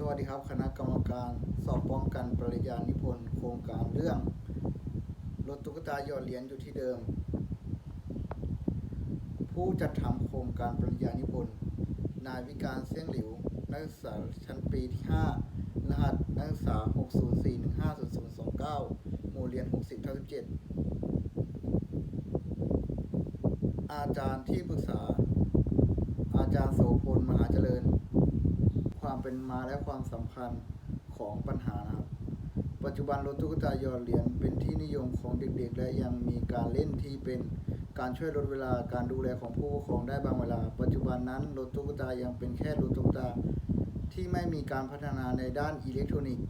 สวัสดีครับ คณะกรรมการสอบป้องกันปริญญานิพนธ์โครงการเรื่องรถตุ๊กตาหยอดเหรียญอยู่ที่เดิม ผู้จัดทำโครงการปริญญานิพนธ์นายวิการเสี่ยงหลิว นักศึกษาชั้นปีที่ 5 รหัสนักศึกษา 604150029 หมู่เรียน 60ทับ17 อาจารย์ที่ปรึกษา อาจารย์โสพลมหาเจริญ ความเป็นมาและความสำคัญของปัญหานะครับ ปัจจุบันรถตุ๊กตาหยอดเหรียญเป็นที่นิยมของเด็กๆ และยังมีการเล่นที่เป็นการช่วยลดเวลาการดูแลของผู้ปกครองได้บางเวลา ปัจจุบันนั้นรถตุ๊กตายังเป็นแค่รถตุ๊กตาที่ไม่มีการพัฒนาในด้านอิเล็กทรอนิกส์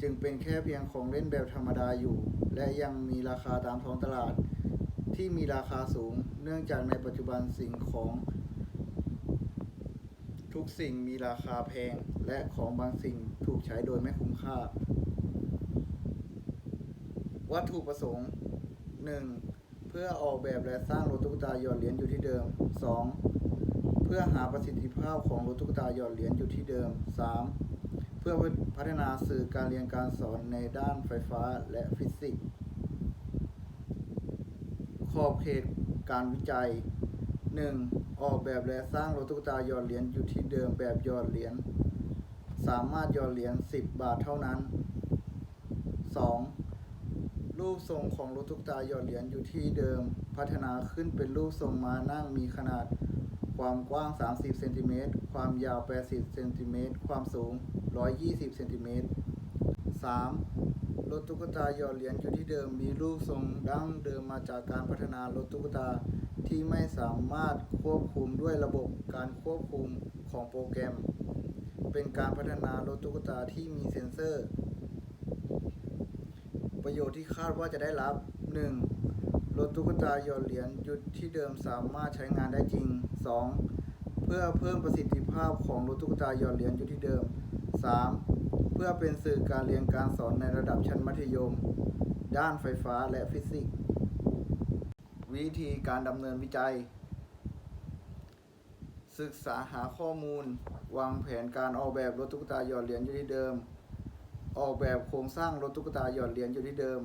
จึงเป็นแค่เพียงของเล่นแบบธรรมดาอยู่ และยังมีราคาตามท้องตลาดที่มีราคาสูง เนื่องจากในปัจจุบันสิ่งของ ทุกสิ่งมีราคาแพง และของบางสิ่งถูกใช้โดยไม่คุ้มค่า วัตถุประสงค์ 1. เพื่อออกแบบและสร้างรถตุ๊กตาหยอดเหรียญอยู่ที่เดิม 2. เพื่อหาประสิทธิภาพของรถตุ๊กตาหยอดเหรียญอยู่ที่เดิม 3. เพื่อพัฒนาสื่อการเรียนการสอนในด้านไฟฟ้าและฟิสิกส์ ขอบเขตการวิจัย 1. ออกแบบและสร้างรถตุ๊กตาหยอดเหรียญอยู่ที่เดิมแบบหยอดเหรียญสามารถหยอดเหรียญ10 บาทเท่านั้น 2. รูปทรงของรถตุ๊กตาหยอดเหรียญอยู่ที่เดิม พัฒนาขึ้นเป็นรูปทรงม้านั่งมีขนาดความกว้าง 30เซนติเมตรความยาว 80เซนติเมตรความสูง 120เซนติเมตร 3. รถตุ๊กตาหยอดเหรียญอยู่ที่เดิมมีรูปทรงดั้งเดิมมาจากการพัฒนารถตุ๊กตา ที่ไม่สามารถควบคุมด้วยระบบการควบคุมของโปรแกรม เป็นการพัฒนารถตุ๊กตาที่มีเซ็นเซอร์ ประโยชน์ที่คาดว่าจะได้รับ 1. รถตุ๊กตาหยอดเหรียญหยุดที่เดิมสามารถใช้งานได้จริง 2. เพื่อเพิ่มประสิทธิภาพของรถตุ๊กตาหยอดเหรียญอยู่ที่เดิม 3. เพื่อเป็นสื่อการเรียนการสอนในระดับชั้นมัธยม ด้านไฟฟ้าและฟิสิกส์ วิธีการดำเนินวิจัย ศึกษาหาข้อมูล วางแผนการออกแบบรถตุ๊กตาหยอดเหรียญอยู่ที่เดิม ออกแบบโครงสร้างรถตุ๊กตาหยอดเหรียญอยู่ที่เดิม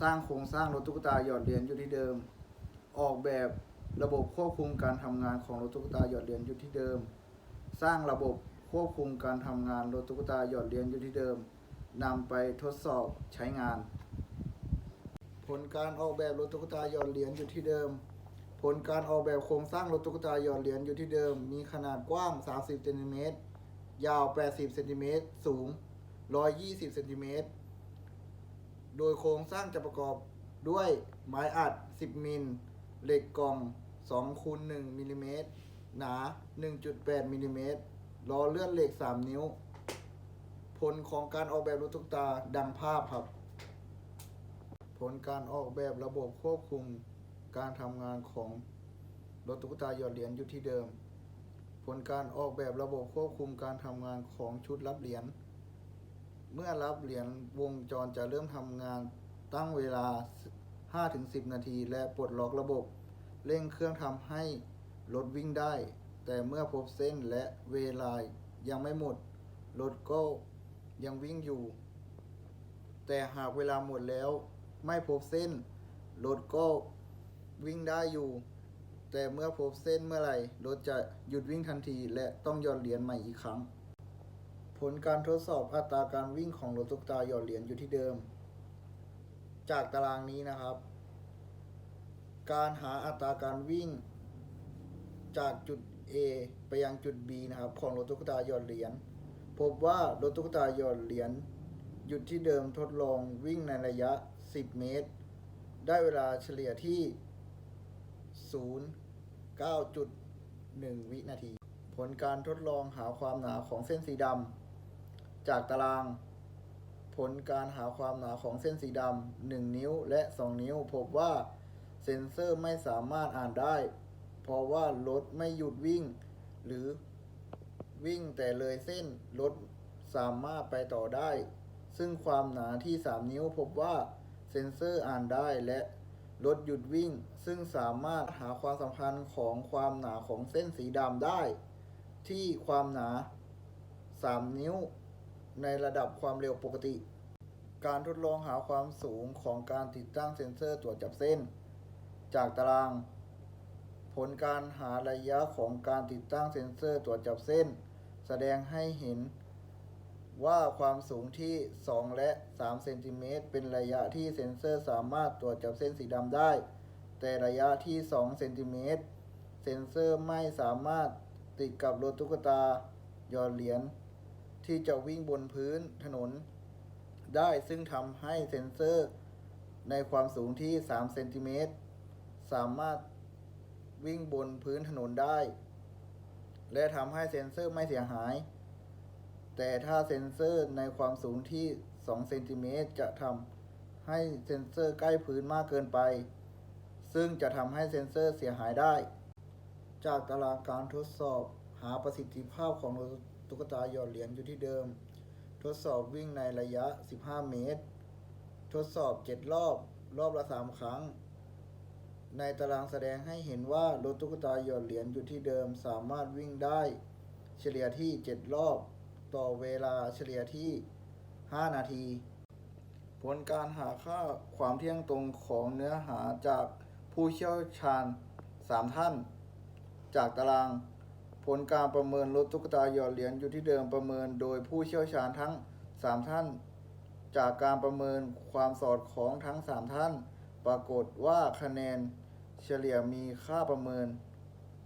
สร้างโครงสร้างรถตุ๊กตาหยอดเหรียญอยู่ที่เดิม ออกแบบระบบควบคุมการทำงานของรถตุ๊กตาหยอดเหรียญอยู่ที่เดิม สร้างระบบควบคุมการทำงานรถตุ๊กตาหยอดเหรียญอยู่ที่เดิมนำไปทดสอบใช้งาน ผลการออกแบบรถตุ๊กตาหยอดเหรียญอยู่ที่เดิม ผลการออกแบบโครงสร้างรถตุ๊กตาหยอดเหรียญอยู่ที่เดิม มีขนาดกว้าง 30เซนติเมตรยาว 80เซนติเมตรสูง 120เซนติเมตรโดยโครงสร้างจะประกอบด้วยไม้อัด 10 มิล เหล็กกล่อง2คูณ1มิลลิเมตร หนา 1.8มิลลิเมตร ล้อเลื่อนเหล็ก 3 นิ้ว ผลของการออกแบบรถตุ๊กตาดังภาพครับ ผลการออกแบบระบบควบคุมการทำงานของรถตุ๊กตาหยอดเหรียญอยู่ที่เดิม ผลการออกแบบระบบควบคุมการทำงานของชุดรับเหรียญ เมื่อรับเหรียญวงจรจะเริ่มทำงานตั้งเวลา 5-10 นาที และปลดล็อกระบบ เร่งเครื่องทำให้รถวิ่งได้ แต่เมื่อพบเส้นและเวลายังไม่หมด รถก็ยังวิ่งอยู่ แต่หากเวลาหมดแล้ว ไม่พบเส้น รถก็วิ่งได้อยู่ แต่เมื่อพบเส้นเมื่อไหร่ รถจะหยุดวิ่งทันทีและต้องหย่อดเหรียญใหม่อีกครั้ง ผลการทดสอบอัตราการวิ่งของรถตุ๊กตาหย่อดเหรียญอยู่ที่เดิม จากตารางนี้นะครับ การหาอัตราการวิ่ง จากจุด A ไปยังจุด B นะครับของรถตุ๊กตาหย่อดเหรียญพบว่ารถตุ๊กตาหย่อดเหรียญหยุดที่เดิมทดลองวิ่งในระยะ 10 เมตร ได้เวลาเฉลี่ยที่ 0.9.1 วินาที ผลการทดลองหาความหนาของเส้นสีดำจากตาราง ผลการหาความหนาของเส้นสีดำ1นิ้วและ 2 นิ้ว พบว่าเซ็นเซอร์ไม่สามารถอ่านได้ เพราะว่ารถไม่หยุดวิ่ง หรือวิ่งแต่เลยเส้นรถสามารถไปต่อได้ ซึ่งความหนาที่ 3 นิ้วพบว่า เซ็นเซอร์อ่านได้และรถหยุดวิ่ง ซึ่งสามารถหาความสัมพันธ์ของความหนาของเส้นสีดำได้ ที่ความหนา 3 นิ้ว ในระดับความเร็วปกติ การทดลองหาความสูงของการติดตั้งเซ็นเซอร์ตรวจจับเส้น จากตาราง ผลการหาระยะของการติดตั้งเซ็นเซอร์ตรวจจับเส้น แสดงให้เห็น ว่าความสูงที่ 2 และ 3 เซนติเมตรเป็นระยะที่เซ็นเซอร์สามารถตรวจจับเส้นสีดำได้ แต่ระยะที่ 2 เซนติเมตรเซ็นเซอร์ไม่สามารถติดกับรถตุ๊กตาหยอดเหรียญที่จะวิ่งบนพื้นถนน ได้ซึ่งทำให้เซ็นเซอร์ ในความสูงที่ 3 เซนติเมตรสามารถวิ่งบนพื้นถนนได้ และทำให้เซ็นเซอร์ไม่เสียหาย แต่ถ้าเซ็นเซอร์ในความสูงที่2เซนติเมตรจะทำให้เซ็นเซอร์ใกล้พื้นมากเกินไป ซึ่งจะทำให้เซ็นเซอร์เสียหายได้ จากตารางการทดสอบหาประสิทธิภาพของรถตุ๊กตาหยอดเหรียญอยู่ที่เดิม ทดสอบวิ่งในระยะ 15 เมตร ทดสอบ 7 รอบ รอบละ 3 ครั้ง ในตารางแสดงให้เห็นว่ารถตุ๊กตาหยอดเหรียญอยู่ที่เดิมสามารถวิ่งได้ เฉลี่ยที่ 7 รอบ ต่อเวลาเฉลี่ยที่ 5 นาที ผลการหาค่าความเที่ยงตรงของเนื้อหาจากผู้เชี่ยวชาญ 3 ท่าน จากตาราง ผลการประเมินรถตุ๊กตาหยอดเหรียญอยู่ที่เดิมประเมินโดยผู้เชี่ยวชาญทั้ง 3 ท่าน จากการประเมินความสอดคล้องทั้ง 3 ท่าน ปรากฏว่าคะแนนเฉลี่ยมีค่าประเมิน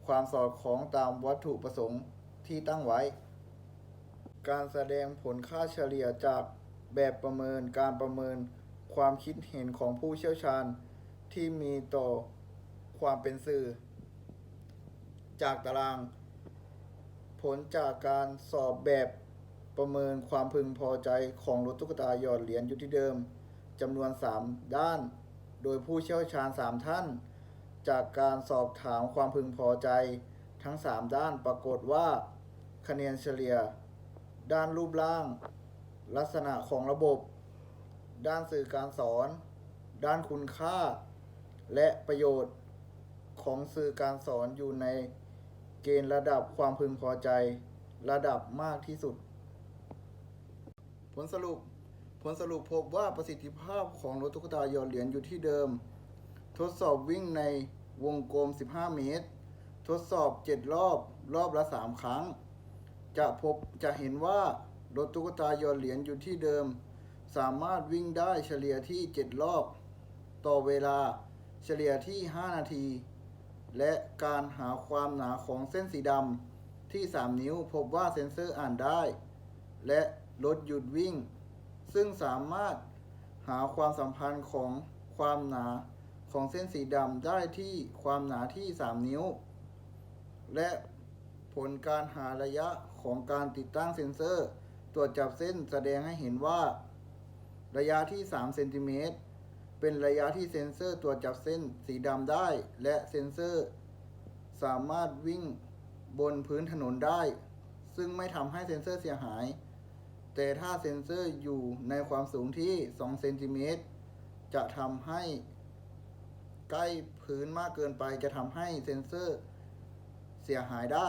ความสอดคล้องตามวัตถุประสงค์ที่ตั้งไว้ การแสดงผลค่าเฉลี่ยจากแบบประเมินการประเมินความคิดเห็นของผู้เชี่ยวชาญที่มีต่อความเป็นสื่อ จากตาราง ผลจากการสอบแบบประเมินความพึงพอใจของรถตุ๊กตาหยอดเหรียญอยู่ที่เดิมจำนวน 3 ด้าน โดยผู้เชี่ยวชาญ 3 ท่าน จากการสอบถามความพึงพอใจทั้ง 3 ด้านปรากฏว่า คะแนนเฉลี่ย ด้านรูปร่าง ลักษณะของระบบ ด้านสื่อการสอน ด้านคุณค่า และประโยชน์ของสื่อการสอนอยู่ในเกณฑ์ระดับความพึงพอใจ ระดับมากที่สุด ผลสรุปผลสรุปพบว่าประสิทธิภาพของรถตุ๊กตาหยอดเหรียญอยู่ที่เดิม ทดสอบวิ่งในวงกลม 15 เมตร ทดสอบ 7 รอบ รอบละ 3 ครั้ง จะพบจะเห็นว่ารถตุ๊กตาหยอดเหรียญอยู่ที่เดิม สามารถวิ่งได้เฉลี่ยที่ 7 รอบ ต่อเวลาเฉลี่ยที่ 5 นาที และการหาความหนาของเส้นสีดำที่ 3 นิ้วพบว่าเซ็นเซอร์อ่านได้ และรถหยุดวิ่ง ซึ่งสามารถหาความสัมพันธ์ของความหนาของเส้นสีดำได้ที่ความหนาที่ 3 นิ้ว และผลการหาระยะ ของการติดตั้งเซ็นเซอร์ ตรวจจับเส้นแสดงให้เห็นว่า ระยะที่ 3 เซนติเมตรเป็นระยะที่เซ็นเซอร์ตรวจจับเส้นสีดำได้ และเซ็นเซอร์ สามารถวิ่งบนพื้นถนนได้ ซึ่งไม่ทำให้เซ็นเซอร์เสียหาย แต่ถ้าเซ็นเซอร์อยู่ในความสูงที่ 2 เซนติเมตรจะทำให้ใกล้พื้นมากเกินไปจะทำให้เซ็นเซอร์เสียหายได้